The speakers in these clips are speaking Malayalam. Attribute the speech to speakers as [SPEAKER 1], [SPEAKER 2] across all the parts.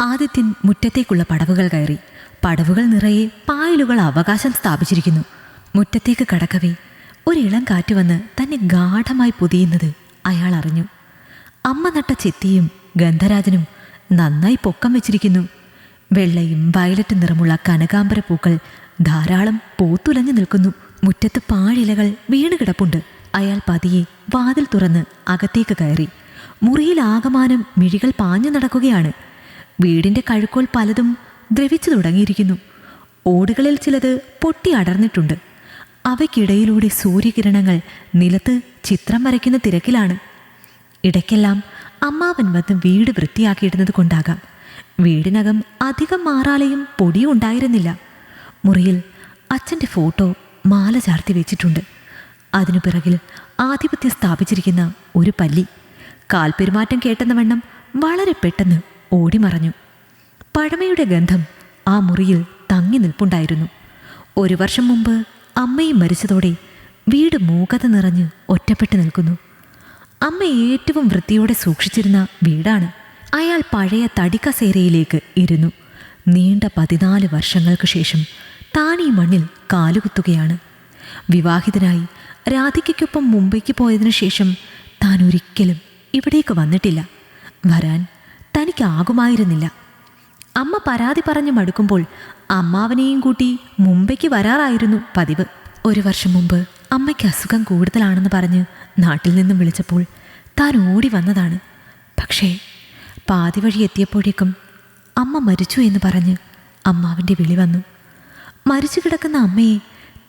[SPEAKER 1] ആദിത്യൻ മുറ്റത്തേക്കുള്ള പടവുകൾ കയറി പടവുകൾ നിറയെ പായലുകൾ അവകാശം സ്ഥാപിച്ചിരിക്കുന്നു. മുറ്റത്തേക്ക് കടക്കവേ ഇളം കാറ്റ് വന്ന് തന്നെ ഗാഠമായി പൊതിയുന്നത് അയാൾ അറിഞ്ഞു. അമ്മ നട്ട ചെത്തിയും ഗന്ധരാജനും നന്നായി പൊക്കം വെച്ചിരിക്കുന്നു. വെള്ളയും വയലറ്റ് നിറമുള്ള കനകാംബര പൂക്കൾ ധാരാളം പൂത്തുലഞ്ഞു നിൽക്കുന്നു. മുറ്റത്ത് പാഴിലകൾ വീണുകിടപ്പുണ്ട് അയാൾ പതിയെ വാതിൽ തുറന്ന് അകത്തേക്ക് കയറി. മുറിയിൽ ആകമാനം മിഴികൾ പാഞ്ഞു നടക്കുകയാണ്. വീടിന്റെ കഴുക്കോൽ പലതും ദ്രവിച്ചു തുടങ്ങിയിരിക്കുന്നു. ഓടുകളിൽ ചിലത് പൊട്ടി അടർന്നിട്ടുണ്ട്. അവയ്ക്കിടയിലൂടെ സൂര്യകിരണങ്ങൾ നിലത്ത് ചിത്രം വരയ്ക്കുന്ന തിരക്കിലാണ്. ഇടയ്ക്കെല്ലാം അമ്മാവൻ വന്ന് വീട് വൃത്തിയാക്കിയിടുന്നത് കൊണ്ടാകാം. വീടിനകം അധികം മാറാലയും പൊടിയും ഉണ്ടായിരുന്നില്ല. മുറിയിൽ അച്ഛന്റെ ഫോട്ടോ മാല ചാർത്തി വെച്ചിട്ടുണ്ട്. അതിനു പിറകിൽ ആധിപത്യം സ്ഥാപിച്ചിരിക്കുന്ന ഒരു പല്ലി. കാൽപെരുമാറ്റം കേട്ടെന്ന വണ്ണം വളരെ പെട്ടെന്ന് ഓടിമറഞ്ഞു. പഴമയുടെ ഗന്ധം ആ മുറിയിൽ തങ്ങി നിൽപ്പുണ്ടായിരുന്നു. ഒരു വർഷം മുമ്പ് അമ്മയും മരിച്ചതോടെ വീട് മൂകത നിറഞ്ഞ് ഒറ്റപ്പെട്ടു നിൽക്കുന്നു. അമ്മ ഏറ്റവും വൃത്തിയോടെ സൂക്ഷിച്ചിരുന്ന വീടാണ്. അയാൾ പഴയ തടിക്കസേരയിലേക്ക് ഇരുന്നു. നീണ്ട പതിനാല് വർഷങ്ങൾക്ക് ശേഷം താനീ മണ്ണിൽ കാലുകുത്തുകയാണ്. വിവാഹിതനായി രാധികയ്ക്കൊപ്പം മുംബൈക്ക് പോയതിനു ശേഷം താൻ ഒരിക്കലും ഇവിടേക്ക് വന്നിട്ടില്ല. വരാൻ തനിക്കാകുമായിരുന്നില്ല. അമ്മ പരാതി പറഞ്ഞു മടുക്കുമ്പോൾ അമ്മാവനെയും കൂട്ടി മുംബൈക്ക് വരാറായിരുന്നു പതിവ്. ഒരു വർഷം മുമ്പ് അമ്മയ്ക്ക് അസുഖം കൂടുതലാണെന്ന് പറഞ്ഞ് നാട്ടിൽ നിന്നും വിളിച്ചപ്പോൾ താൻ ഓടി വന്നതാണ്. പക്ഷേ പാതി വഴി എത്തിയപ്പോഴേക്കും അമ്മ മരിച്ചു എന്ന് പറഞ്ഞ് അമ്മാവിന്റെ വിളി വന്നു. മരിച്ചു കിടക്കുന്ന അമ്മയെ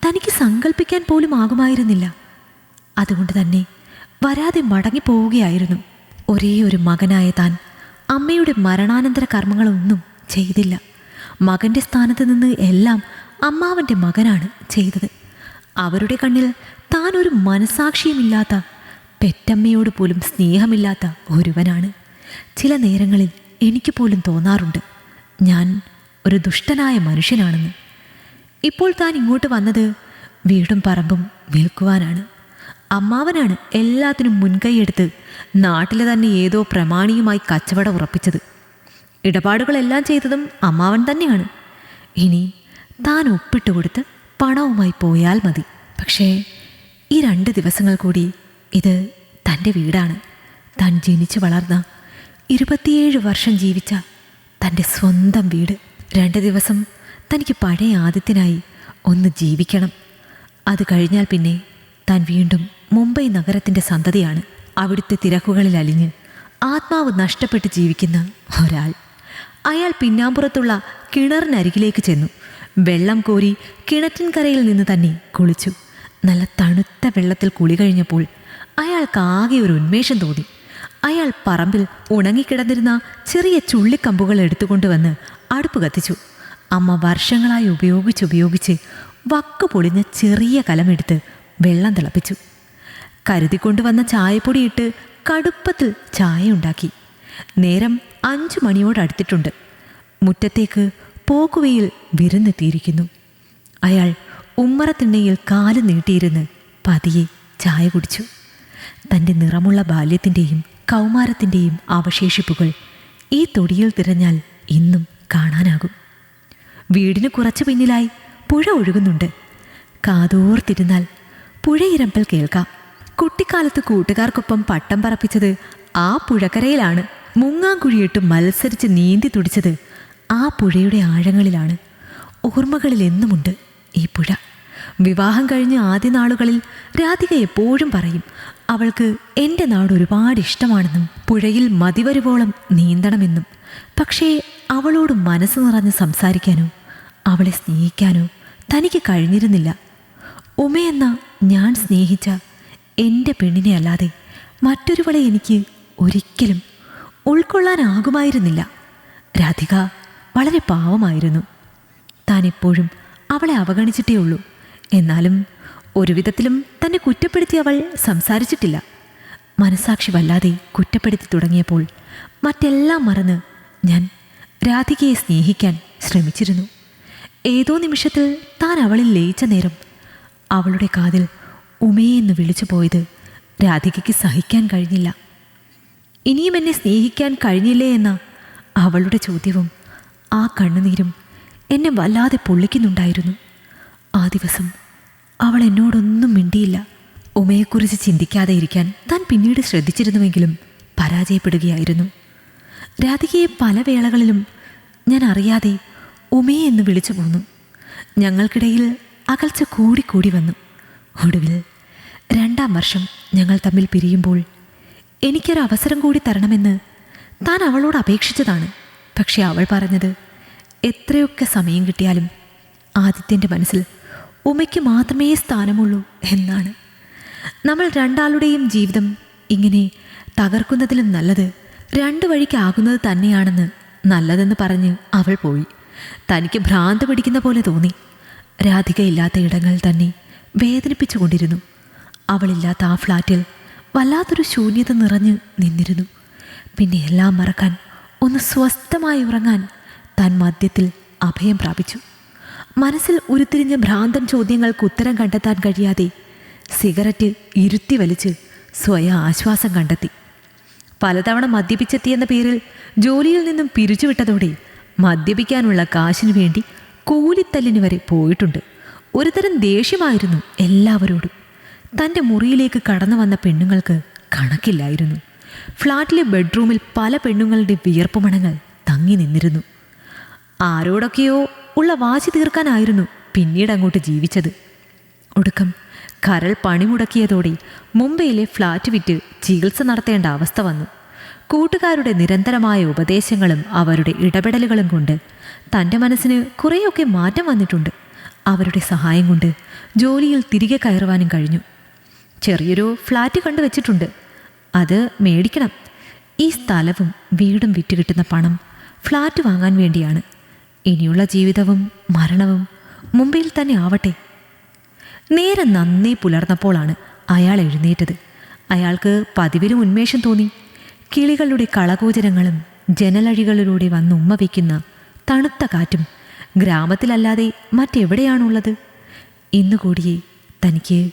[SPEAKER 1] തനിക്ക് സങ്കല്പിക്കാൻ പോലും ആകുമായിരുന്നില്ല. അതുകൊണ്ട് തന്നെ വരാതെ മടങ്ങിപ്പോവുകയായിരുന്നു. ഒരേ ഒരു മകനായ താൻ അമ്മയുടെ മരണാനന്തര കർമ്മങ്ങളൊന്നും ചെയ്തില്ല. മകന്റെ സ്ഥാനത്ത് നിന്ന് എല്ലാം അമ്മാവന്റെ മകനാണ് ചെയ്തത്. അവരുടെ കണ്ണിൽ താൻ ഒരു മനസാക്ഷിയുമില്ലാത്ത പെറ്റമ്മയോട് പോലും സ്നേഹമില്ലാത്ത ഒരുവനാണ്. ചില നേരങ്ങളിൽ എനിക്ക് പോലും തോന്നാറുണ്ട് ഞാൻ ഒരു ദുഷ്ടനായ മനുഷ്യനാണെന്ന്. ഇപ്പോൾ താൻ ഇങ്ങോട്ട് വന്നത് വീടും പറമ്പും വിൽക്കുവാനാണ്. അമ്മാവനാണ് എല്ലാത്തിനും മുൻകൈയെടുത്ത് നാട്ടിലെ തന്നെ ഏതോ പ്രമാണിയുമായി കച്ചവടം ഉറപ്പിച്ചത്. ഇടപാടുകളെല്ലാം ചെയ്തതും അമ്മാവൻ തന്നെയാണ്. ഇനി താൻ ഒപ്പിട്ട് കൊടുത്ത് പണവുമായി പോയാൽ മതി. പക്ഷേ ഈ രണ്ട് ദിവസങ്ങൾ കൂടി ഇത് തന്റെ വീടാണ്. താൻ ജനിച്ചു വളർന്ന ഇരുപത്തിയേഴ് വർഷം ജീവിച്ച തന്റെ സ്വന്തം വീട്. രണ്ട് ദിവസം തനിക്ക് പഴയ ആദ്യത്തിനായി ഒന്ന് ജീവിക്കണം. അത് കഴിഞ്ഞാൽ പിന്നെ താൻ വീണ്ടും മുംബൈ നഗരത്തിന്റെ സന്തതിയാണ് അവിടുത്തെ തിരക്കുകളിൽ അലിഞ്ഞ് ആത്മാവ് നഷ്ടപ്പെട്ട് ജീവിക്കുന്ന ഒരാൾ. അയാൾ പിന്നാമ്പുറത്തുള്ള കിണറിനരികിലേക്ക് ചെന്നു. വെള്ളം കോരി കിണറ്റിൻകരയിൽ നിന്ന് തന്നെ കുളിച്ചു. നല്ല തണുത്ത വെള്ളത്തിൽ കുളി കഴിഞ്ഞപ്പോൾ അയാൾക്ക് ആകെ ഒരു ഉന്മേഷം തോന്നി. അയാൾ പറമ്പിൽ ഉണങ്ങിക്കിടന്നിരുന്ന ചെറിയ ചുള്ളിക്കമ്പുകൾ എടുത്തുകൊണ്ടുവന്ന് അടുപ്പ് കത്തിച്ചു. അമ്മ വർഷങ്ങളായി ഉപയോഗിച്ചുപയോഗിച്ച് വക്ക് പൊളിഞ്ഞ ചെറിയ കലമെടുത്ത് വെള്ളം തിളപ്പിച്ചു. കരുതിക്കൊണ്ടുവന്ന ചായപ്പൊടിയിട്ട് കടുപ്പത്തിൽ ചായ ഉണ്ടാക്കി നേരം അഞ്ചു മണിയോടടുത്തിട്ടുണ്ട്. മുറ്റത്തേക്ക് പോക്കുവയിൽ വിരുന്നെത്തിയിരിക്കുന്നു. അയാൾ ഉമ്മറത്തിണ്ണയിൽ കാൽ നീട്ടിയിരുന്ന് പതിയെ ചായ കുടിച്ചു. തന്റെ നിറമുള്ള ബാല്യത്തിന്റെയും കൗമാരത്തിന്റെയും അവശേഷിപ്പുകൾ ഈ തൊടിയിൽ തിരഞ്ഞാൽ ഇന്നും കാണാനാകും. വീടിന് കുറച്ചു പിന്നിലായി പുഴ ഒഴുകുന്നുണ്ട്. കാതോർത്തിരുന്നാൽ പുഴയിരമ്പൽ കേൾക്കാം. കുട്ടിക്കാലത്ത് കൂട്ടുകാർക്കൊപ്പം പട്ടം പറപ്പിച്ചത് ആ പുഴക്കരയിലാണ്. മുങ്ങാങ്കുഴിയിട്ട് മത്സരിച്ച് നീന്തി തുടിച്ചത് ആ പുഴയുടെ ആഴങ്ങളിലാണ്. ഓർമ്മകളിൽ എന്നുമുണ്ട് ഈ പുഴ. വിവാഹം കഴിഞ്ഞ ആദ്യ നാളുകളിൽ രാധിക എപ്പോഴും പറയും അവൾക്ക് എന്റെ നാട് ഒരുപാട് ഇഷ്ടമാണെന്നും പുഴയിൽ മതിവരുവോളം നീന്തണമെന്നും. പക്ഷേ അവളോട് മനസ്സ് നിറഞ്ഞ് സംസാരിക്കാനോ അവളെ സ്നേഹിക്കാനോ തനിക്ക് കഴിഞ്ഞിരുന്നില്ല. ഉമയെന്ന ഞാൻ സ്നേഹിച്ച എന്റെ പെണ്ണിനെ അല്ലാതെ മറ്റൊരുവളെ എനിക്ക് ഒരിക്കലും ഉൾക്കൊള്ളാനാകുമായിരുന്നില്ല. രാധിക വളരെ പാവമായിരുന്നു. താൻ എപ്പോഴും അവളെ അവഗണിച്ചിട്ടേ ഉള്ളൂ. എന്നാലും ഒരു വിധത്തിലും തന്നെ കുറ്റപ്പെടുത്തി അവൾ സംസാരിച്ചിട്ടില്ല. മനസാക്ഷി വല്ലാതെ കുറ്റപ്പെടുത്തി തുടങ്ങിയപ്പോൾ മറ്റെല്ലാം മറന്ന് ഞാൻ രാധികയെ സ്നേഹിക്കാൻ ശ്രമിച്ചിരുന്നു. ഏതോ നിമിഷത്തിൽ താൻ അവളിൽ ലയിച്ച നേരം അവളുടെ കാതിൽ ഉമയെന്ന് വിളിച്ചു പോയത് രാധികയ്ക്ക് സഹിക്കാൻ കഴിഞ്ഞില്ല. ഇനിയും എന്നെ സ്നേഹിക്കാൻ കഴിഞ്ഞില്ലേ എന്ന അവളുടെ ചോദ്യവും ആ കണ്ണുനീരും എന്നെ വല്ലാതെ പൊള്ളിക്കുന്നുണ്ടായിരുന്നു. ആ ദിവസം അവൾ എന്നോടൊന്നും മിണ്ടിയില്ല. ഉമയെക്കുറിച്ച് ചിന്തിക്കാതെ ഇരിക്കാൻ താൻ പിന്നീട് ശ്രദ്ധിച്ചിരുന്നുവെങ്കിലും പരാജയപ്പെടുകയായിരുന്നു. രാധികയെ പല വേളകളിലും ഞാൻ അറിയാതെ ഉമയെ എന്ന് വിളിച്ചു പോന്നു. ഞങ്ങൾക്കിടയിൽ അകൽച്ച കൂടിക്കൂടി വന്നു. ഒടുവിൽ രണ്ടാം വർഷം ഞങ്ങൾ തമ്മിൽ പിരിയുമ്പോൾ എനിക്കൊരു അവസരം കൂടി തരണമെന്ന് താൻ അവളോട് അപേക്ഷിച്ചതാണ്. പക്ഷേ അവൾ പറഞ്ഞത് എത്രയൊക്കെ സമയം കിട്ടിയാലും ആദിത്യന്റെ മനസ്സിൽ ഉമയ്ക്ക് മാത്രമേ സ്ഥാനമുള്ളൂ എന്നാണ്. നമ്മൾ രണ്ടാളുടെയും ജീവിതം ഇങ്ങനെ തകർക്കുന്നതിലും നല്ലത് രണ്ടു വഴിക്കാകുന്നത് തന്നെയാണെന്ന് നല്ലതെന്ന് പറഞ്ഞ് അവൾ പോയി. തനിക്ക് ഭ്രാന്ത് പിടിക്കുന്ന പോലെ തോന്നി. രാധികയില്ലാത്ത ഇടങ്ങൾ തന്നെ വേദനിപ്പിച്ചുകൊണ്ടിരുന്നു. അവളില്ലാത്ത ആ ഫ്ലാറ്റിൽ വല്ലാത്തൊരു ശൂന്യത നിറഞ്ഞ് നിന്നിരുന്നു. പിന്നെ എല്ലാം മറക്കാൻ ഒന്ന് സ്വസ്ഥമായി ഉറങ്ങാൻ താൻ മദ്യത്തിൽ അഭയം പ്രാപിച്ചു. മനസ്സിൽ ഉരുത്തിരിഞ്ഞ ഭ്രാന്തൻ ചോദ്യങ്ങൾക്ക് ഉത്തരം കണ്ടെത്താൻ കഴിയാതെ സിഗരറ്റ് ഇരുത്തി വലിച്ച് സ്വയം ആശ്വാസം കണ്ടെത്തി. പലതവണ മദ്യപിച്ചെത്തിയെന്ന പേരിൽ ജോലിയിൽ നിന്നും പിരിച്ചുവിട്ടതോടെ മദ്യപിക്കാനുള്ള കാശിനു വേണ്ടി കൂലിത്തല്ലിന് വരെ പോയിട്ടുണ്ട്. ഒരുതരം ദേഷ്യമായിരുന്നു എല്ലാവരോടും. തന്റെ മുറിയിലേക്ക് കടന്നു വന്ന പെണ്ണുങ്ങൾക്ക് കണക്കില്ലായിരുന്നു. ഫ്ലാറ്റിലെ ബെഡ്റൂമിൽ പല പെണ്ണുങ്ങളുടെ വിയർപ്പുമണങ്ങൾ തങ്ങി നിന്നിരുന്നു. ആരോടൊക്കെയോ ഉള്ള വാശി തീർക്കാനായിരുന്നു പിന്നീട് അങ്ങോട്ട് ജീവിച്ചത്. ഒടുക്കം കരൾ പണിമുടക്കിയതോടെ മുംബൈയിലെ ഫ്ലാറ്റ് വിറ്റ് ചികിത്സ നടത്തേണ്ട അവസ്ഥ വന്നു. കൂട്ടുകാരുടെ നിരന്തരമായ ഉപദേശങ്ങളും അവരുടെ ഇടപെടലുകളും കൊണ്ട് തന്റെ മനസ്സിന് കുറേയൊക്കെ മാറ്റം വന്നിട്ടുണ്ട്. അവരുടെ സഹായം കൊണ്ട് ജോലിയിൽ തിരികെ കയറുവാനും കഴിഞ്ഞു. ചെറിയൊരു ഫ്ലാറ്റ് കണ്ടുവച്ചിട്ടുണ്ട്. അത് മേടിക്കണം. ഈ സ്ഥലവും വീടും വിറ്റ് കിട്ടുന്ന പണം ഫ്ലാറ്റ് വാങ്ങാൻ വേണ്ടിയാണ്. ഇനിയുള്ള ജീവിതവും മരണവും മുംബൈയിൽ തന്നെ ആവട്ടെ. നേരെ നന്നേ പുലർന്നപ്പോഴാണ് അയാൾ എഴുന്നേറ്റത്. അയാൾക്ക് പതിവിലും ഉന്മേഷം തോന്നി. കിളികളുടെ കളകൂചരങ്ങളും ജനലഴികളിലൂടെ വന്ന് ഉമ്മ വയ്ക്കുന്ന തണുത്ത കാറ്റും ഗ്രാമത്തിലല്ലാതെ മറ്റെവിടെയാണുള്ളത്? ഇന്നുകൂടിയേ തനിക്ക്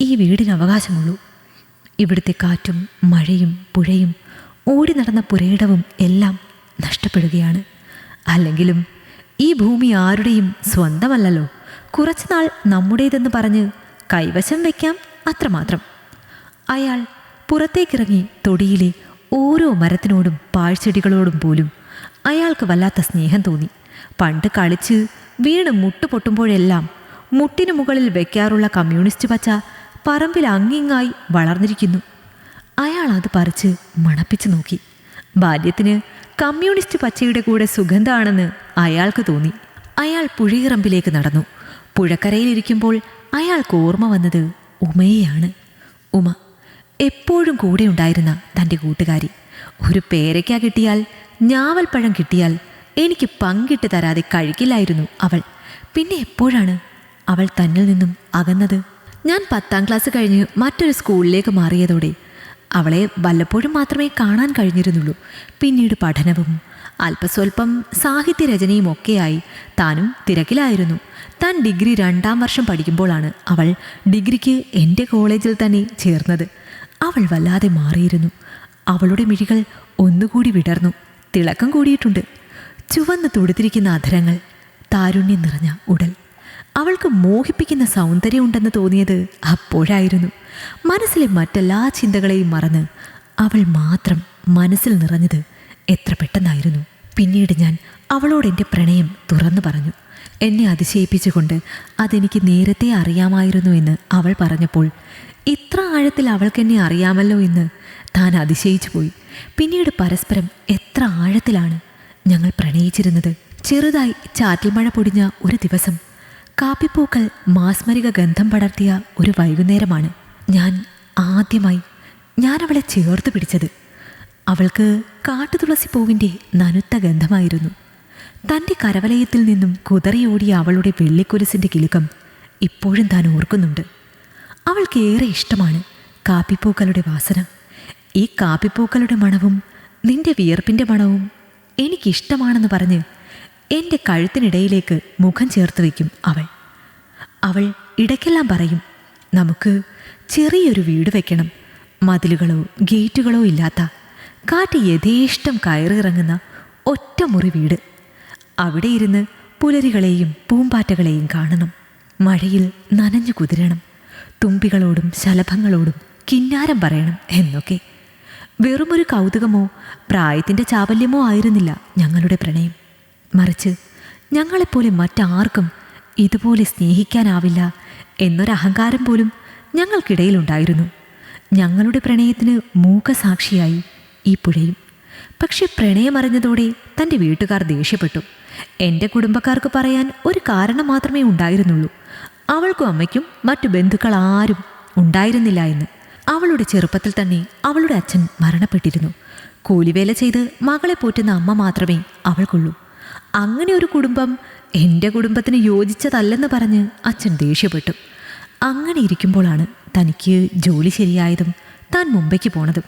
[SPEAKER 1] ഈ വീടിന് അവകാശമുള്ളൂ. ഇവിടുത്തെ കാറ്റും മഴയും പുഴയും ഓടി നടന്ന പുരയിടവും എല്ലാം നഷ്ടപ്പെടുകയാണ്. അല്ലെങ്കിലും ഈ ഭൂമി ആരുടെയും സ്വന്തമല്ലല്ലോ. കുറച്ചുനാൾ നമ്മുടേതെന്ന് പറഞ്ഞ് കൈവശം വയ്ക്കാം അത്രമാത്രം. അയാൾ പുറത്തേക്കിറങ്ങി തൊടിയിലെ ഓരോ മരത്തിനോടും പാഴ്ചെടികളോടും പോലും അയാൾക്ക് വല്ലാത്ത സ്നേഹം തോന്നി. പണ്ട് വീണ് മുട്ട് പൊട്ടുമ്പോഴെല്ലാം മുട്ടിനു മുകളിൽ വെക്കാറുള്ള കമ്മ്യൂണിസ്റ്റ് പച്ച പറമ്പിൽ അങ്ങിങ്ങായി വളർന്നിരിക്കുന്നു. അയാൾ അത് പറിച്ച് മണപ്പിച്ചു നോക്കി. ബാല്യത്തിന് കമ്മ്യൂണിസ്റ്റ് പച്ചയുടെ കൂടെ സുഗന്ധമാണെന്ന് അയാൾക്ക് തോന്നി. അയാൾ പുഴയിറമ്പിലേക്ക് നടന്നു. പുഴക്കരയിലിരിക്കുമ്പോൾ അയാൾക്ക് ഓർമ്മ വന്നത് ഉമയെയാണ്. ഉമ എപ്പോഴും കൂടെ ഉണ്ടായിരുന്ന തന്റെ കൂട്ടുകാരി. ഒരു പേരയ്ക്ക കിട്ടിയാൽ ഞാവൽപ്പഴം കിട്ടിയാൽ എനിക്ക് പങ്കിട്ട് തരാതെ കഴിക്കില്ലായിരുന്നു അവൾ. പിന്നെ എപ്പോഴാണ് അവൾ തന്നിൽ നിന്നും അകന്നത്? ഞാൻ പത്താം ക്ലാസ് കഴിഞ്ഞ് മറ്റൊരു സ്കൂളിലേക്ക് മാറിയതോടെ അവളെ വല്ലപ്പോഴും മാത്രമേ കാണാൻ കഴിഞ്ഞിരുന്നുള്ളൂ. പിന്നീട് പഠനവും അല്പസ്വല്പം സാഹിത്യരചനയും ഒക്കെയായി താനും തിരക്കിലായിരുന്നു. താൻ ഡിഗ്രി രണ്ടാം വർഷം പഠിക്കുമ്പോഴാണ് അവൾ ഡിഗ്രിക്ക് എന്റെ കോളേജിൽ തന്നെ ചേർന്നത്. അവൾ വല്ലാതെ മാറിയിരുന്നു. അവളുടെ മിഴികൾ ഒന്നുകൂടി വിടർന്നു. തിളക്കം കൂടിയിട്ടുണ്ട്. ചുവന്ന് തുടുത്തിരിക്കുന്ന അധരങ്ങൾ താരുണ്യം നിറഞ്ഞ ഉടൽ. അവൾക്ക് മോഹിപ്പിക്കുന്ന സൗന്ദര്യമുണ്ടെന്ന് തോന്നിയത് അപ്പോഴായിരുന്നു. മനസ്സിലെ മറ്റെല്ലാ ചിന്തകളെയും മറന്ന് അവൾ മാത്രം മനസ്സിൽ നിറഞ്ഞത് എത്ര പെട്ടെന്നായിരുന്നു. പിന്നീട് ഞാൻ അവളോട് എന്റെ പ്രണയം തുറന്നു പറഞ്ഞു. എന്നെ അതിശയിപ്പിച്ചുകൊണ്ട് അതെനിക്ക് നേരത്തെ അറിയാമായിരുന്നു എന്ന് അവൾ പറഞ്ഞപ്പോൾ ഇത്ര ആഴത്തിൽ അവൾക്കെന്നെ അറിയാമല്ലോ എന്ന് താൻ അതിശയിച്ചു പോയി പിന്നീട് പരസ്പരം എത്ര ആഴത്തിലാണ് ഞങ്ങൾ പ്രണയിച്ചിരുന്നത് ചെറുതായി ചാറ്റൽ മഴ പൊടിഞ്ഞ ഒരു ദിവസം. കാപ്പിപ്പൂക്കൾ മാസ്മരിക ഗന്ധം പടർത്തിയ ഒരു വൈകുന്നേരമാണ്. ഞാൻ ആദ്യമായി ഞാൻ അവളെ ചേർത്ത് പിടിച്ചത്. അവൾക്ക് കാട്ടുതുളസി പൂവിന്റെ നനുത്ത ഗന്ധമായിരുന്നു. തന്റെ കരവലയത്തിൽ നിന്നും കുതറിയോടിയ അവളുടെ വെള്ളിക്കുരിസിന്റെ കിലുക്കം ഇപ്പോഴും താൻ ഓർക്കുന്നുണ്ട്. അവൾക്കേറെ ഇഷ്ടമാണ് കാപ്പിപ്പൂക്കളുടെ വാസന. ഈ കാപ്പിപ്പൂക്കളുടെ മണവും നിന്റെ വിയർപ്പിന്റെ മണവും എനിക്കിഷ്ടമാണെന്ന് പറഞ്ഞ് എന്റെ കഴുത്തിനിടയിലേക്ക് മുഖം ചേർത്ത് വയ്ക്കും അവൾ. അവൾ ഇടയ്ക്കെല്ലാം പറയും നമുക്ക് ചെറിയൊരു വീട് വെക്കണം. മതിലുകളോ ഗേറ്റുകളോ ഇല്ലാത്ത കാറ്റ് യഥേഷ്ടം കയറിയിറങ്ങുന്ന ഒറ്റമുറി വീട്. അവിടെ ഇരുന്ന് പുലരികളെയും പൂമ്പാറ്റകളെയും കാണണം. മഴയിൽ നനഞ്ഞു കുതിരണം. തുമ്പികളോടും ശലഭങ്ങളോടും കിന്നാരം പറയണം എന്നൊക്കെ. വെറുമൊരു കൗതുകമോ പ്രായത്തിന്റെ ചാബല്യമോ ആയിരുന്നില്ല ഞങ്ങളുടെ പ്രണയം. മറിച്ച് ഞങ്ങളെപ്പോലെ മറ്റാർക്കും ഇതുപോലെ സ്നേഹിക്കാനാവില്ല എന്നൊരഹങ്കാരം പോലും ഞങ്ങൾക്കിടയിലുണ്ടായിരുന്നു. ഞങ്ങളുടെ പ്രണയത്തിന് മൂകസാക്ഷിയായി ഈ പുഴയും. പക്ഷെ പ്രണയമറിഞ്ഞതോടെ തന്റെ വീട്ടുകാർ ദേഷ്യപ്പെട്ടു. എന്റെ കുടുംബക്കാർക്ക് പറയാൻ ഒരു കാരണം മാത്രമേ ഉണ്ടായിരുന്നുള്ളൂ. അവൾക്കും അമ്മയ്ക്കും മറ്റു ബന്ധുക്കൾ ആരും ഉണ്ടായിരുന്നില്ല എന്ന്. അവളുടെ ചെറുപ്പത്തിൽ തന്നെ അവളുടെ അച്ഛൻ മരണപ്പെട്ടിരുന്നു. കൂലിവേല ചെയ്ത് മകളെ പോറ്റുന്ന അമ്മ മാത്രമേ അവൾക്കുള്ളൂ. അങ്ങനെ ഒരു കുടുംബം എന്റെ കുടുംബത്തിന് യോജിച്ചതല്ലെന്ന് പറഞ്ഞ് അച്ഛൻ ദേഷ്യപ്പെട്ടു. അങ്ങനെ ഇരിക്കുമ്പോഴാണ് തനിക്ക് ജോലി ശരിയായതും താൻ മുംബൈക്ക് പോണതും.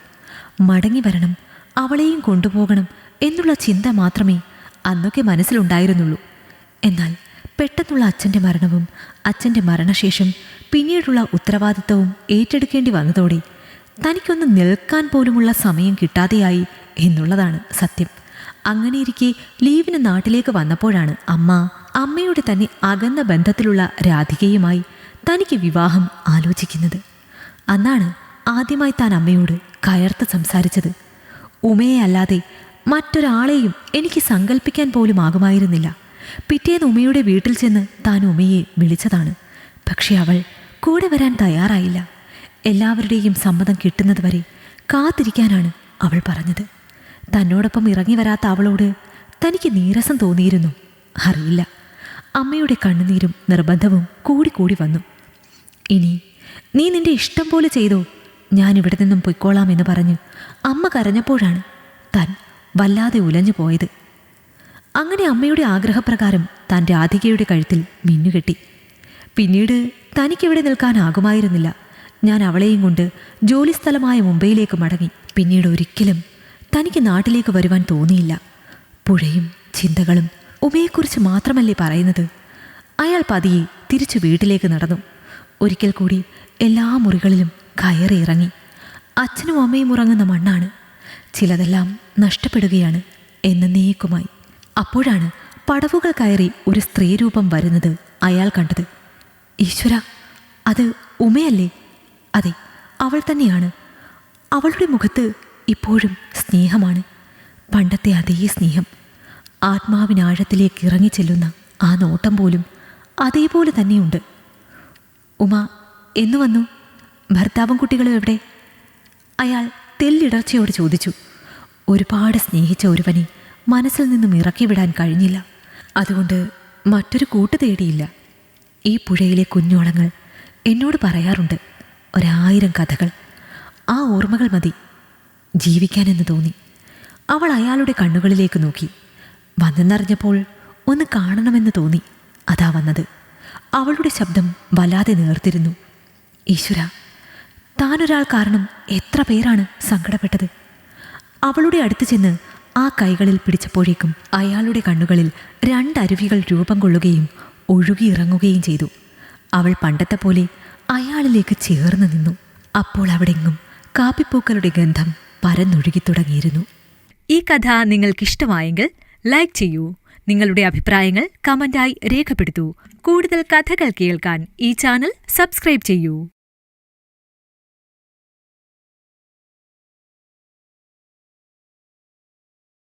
[SPEAKER 1] മടങ്ങി വരണം അവളെയും കൊണ്ടുപോകണം എന്നുള്ള ചിന്ത മാത്രമേ അന്നൊക്കെ മനസ്സിലുണ്ടായിരുന്നുള്ളൂ. എന്നാൽ പെട്ടെന്നുള്ള അച്ഛന്റെ മരണവും അച്ഛന്റെ മരണശേഷം പിന്നീടുള്ള ഉത്തരവാദിത്തവും ഏറ്റെടുക്കേണ്ടി വന്നതോടെ തനിക്കൊന്ന് നിൽക്കാൻ പോലുമുള്ള സമയം കിട്ടാതെയായി എന്നുള്ളതാണ് സത്യം. അങ്ങനെയിരിക്കെ ലീവിന് നാട്ടിലേക്ക് വന്നപ്പോഴാണ് അമ്മ അമ്മയുടെ തന്നെ അകന്ന ബന്ധത്തിലുള്ള രാധികയുമായി തനിക്ക് വിവാഹം ആലോചിക്കുന്നത്. അന്നാണ് ആദ്യമായി താൻ അമ്മയോട് കയർത്ത് സംസാരിച്ചത്. ഉമയെ അല്ലാതെ മറ്റൊരാളെയും എനിക്ക് സങ്കല്പിക്കാൻ പോലും ആകുമായിരുന്നില്ല പിറ്റേന്ന് ഉമയുടെ വീട്ടിൽ ചെന്ന് താൻ ഉമയെ വിളിച്ചതാണ്. പക്ഷെ അവൾ കൂടെ വരാൻ തയ്യാറായില്ല. എല്ലാവരുടെയും സമ്മതം കിട്ടുന്നതുവരെ കാത്തിരിക്കാനാണ് അവൾ പറഞ്ഞത്. തന്നോടൊപ്പം ഇറങ്ങി വരാത്ത അവളോട് തനിക്ക് നീരസം തോന്നിയിരുന്നു. അറിയില്ല. അമ്മയുടെ കണ്ണുനീരും നിർബന്ധവും കൂടിക്കൂടി വന്നു. ഇനി നീ നിന്റെ ഇഷ്ടം പോലെ ചെയ്തോ? ഞാൻ ഇവിടെ നിന്നും പൊയ്ക്കോളാം എന്ന് പറഞ്ഞ് അമ്മ കരഞ്ഞപ്പോഴാണ് താൻ വല്ലാതെ ഉലഞ്ഞു പോയത്. അങ്ങനെ അമ്മയുടെ ആഗ്രഹപ്രകാരം താൻ രാധികയുടെ കഴുത്തിൽ മിന്നുകെട്ടി പിന്നീട് തനിക്കിവിടെ നിൽക്കാനാകുമായിരുന്നില്ല. ഞാൻ അവളെയും കൊണ്ട് ജോലിസ്ഥലമായ മുംബൈയിലേക്ക് മടങ്ങി. പിന്നീട് ഒരിക്കലും തനിക്ക് നാട്ടിലേക്ക് വരുവാൻ തോന്നിയില്ല. പുഴയും ചിന്തകളും ഉമയെക്കുറിച്ച് മാത്രമല്ലേ പറയുന്നത്? അയാൾ പതിയെ തിരിച്ചു വീട്ടിലേക്ക് നടന്നു. ഒരിക്കൽ കൂടി എല്ലാ മുറികളിലും കയറി ഇറങ്ങി. അച്ഛനും അമ്മയും ഉറങ്ങുന്ന മണ്ണാണ്. ചിലതെല്ലാം നഷ്ടപ്പെടുകയാണ് എന്നേക്കുമായി. അപ്പോഴാണ് പടവുകൾ കയറി ഒരു സ്ത്രീരൂപം വരുന്നത് അയാൾ കണ്ടത്. ഈശ്വര അത് ഉമയല്ലേ? അതെ അവൾ തന്നെയാണ്. അവളുടെ മുഖത്ത് ഇപ്പോഴും സ്നേഹമാണ്. പണ്ടത്തെ അതേ സ്നേഹം. ആത്മാവിനാഴത്തിലേക്ക് ഇറങ്ങിച്ചെല്ലുന്ന ആ നോട്ടം പോലും അതേപോലെ തന്നെയുണ്ട്. ഉമ എന്നു വന്നു? ഭർത്താവും കുട്ടികളും എവിടെ? അയാൾ തെല്ലിടർച്ചയോട് ചോദിച്ചു. ഒരുപാട് സ്നേഹിച്ച ഒരുവനെ മനസ്സിൽ നിന്നും ഇറക്കി വിടാൻ കഴിഞ്ഞില്ല. അതുകൊണ്ട് മറ്റൊരു കൂട്ട് തേടിയില്ല. ഈ പുഴയിലെ കുഞ്ഞോളങ്ങൾ എന്നോട് പറയാറുണ്ട് ഒരായിരം കഥകൾ. ആ ഓർമ്മകൾ മതി. ജീവിക്കാനെന്ന് തോന്നി. അവൾ അയാളുടെ കണ്ണുകളിലേക്ക് നോക്കി. വന്നെന്നറിഞ്ഞപ്പോൾ ഒന്ന് കാണണമെന്ന് തോന്നി. അതാ വന്നത്. അവളുടെ ശബ്ദം വല്ലാതെ നേർത്തിരുന്നു. ഈശ്വര താനൊരാൾ കാരണം എത്ര പേരാണ് സങ്കടപ്പെട്ടത്? അവളുടെ അടുത്ത് ചെന്ന് ആ കൈകളിൽ പിടിച്ചപ്പോഴേക്കും അയാളുടെ കണ്ണുകളിൽ രണ്ടരുവികൾ രൂപം കൊള്ളുകയും ഒഴുകിയിറങ്ങുകയും ചെയ്തു. അവൾ പണ്ടത്തെ പോലെ അയാളിലേക്ക് ചേർന്ന് നിന്നു. അപ്പോൾ അവിടെങ്ങും കാപ്പിപ്പൂക്കളുടെ ഗന്ധം പരന്നൊഴുകി തുടങ്ങിയിരുന്നു.
[SPEAKER 2] ഈ കഥ നിങ്ങൾക്കിഷ്ടമായെങ്കിൽ ലൈക്ക് ചെയ്യൂ. നിങ്ങളുടെ അഭിപ്രായങ്ങൾ കമന്റായി രേഖപ്പെടുത്തൂ. കൂടുതൽ കഥകൾ കേൾക്കാൻ ഈ ചാനൽ സബ്സ്ക്രൈബ് ചെയ്യൂ.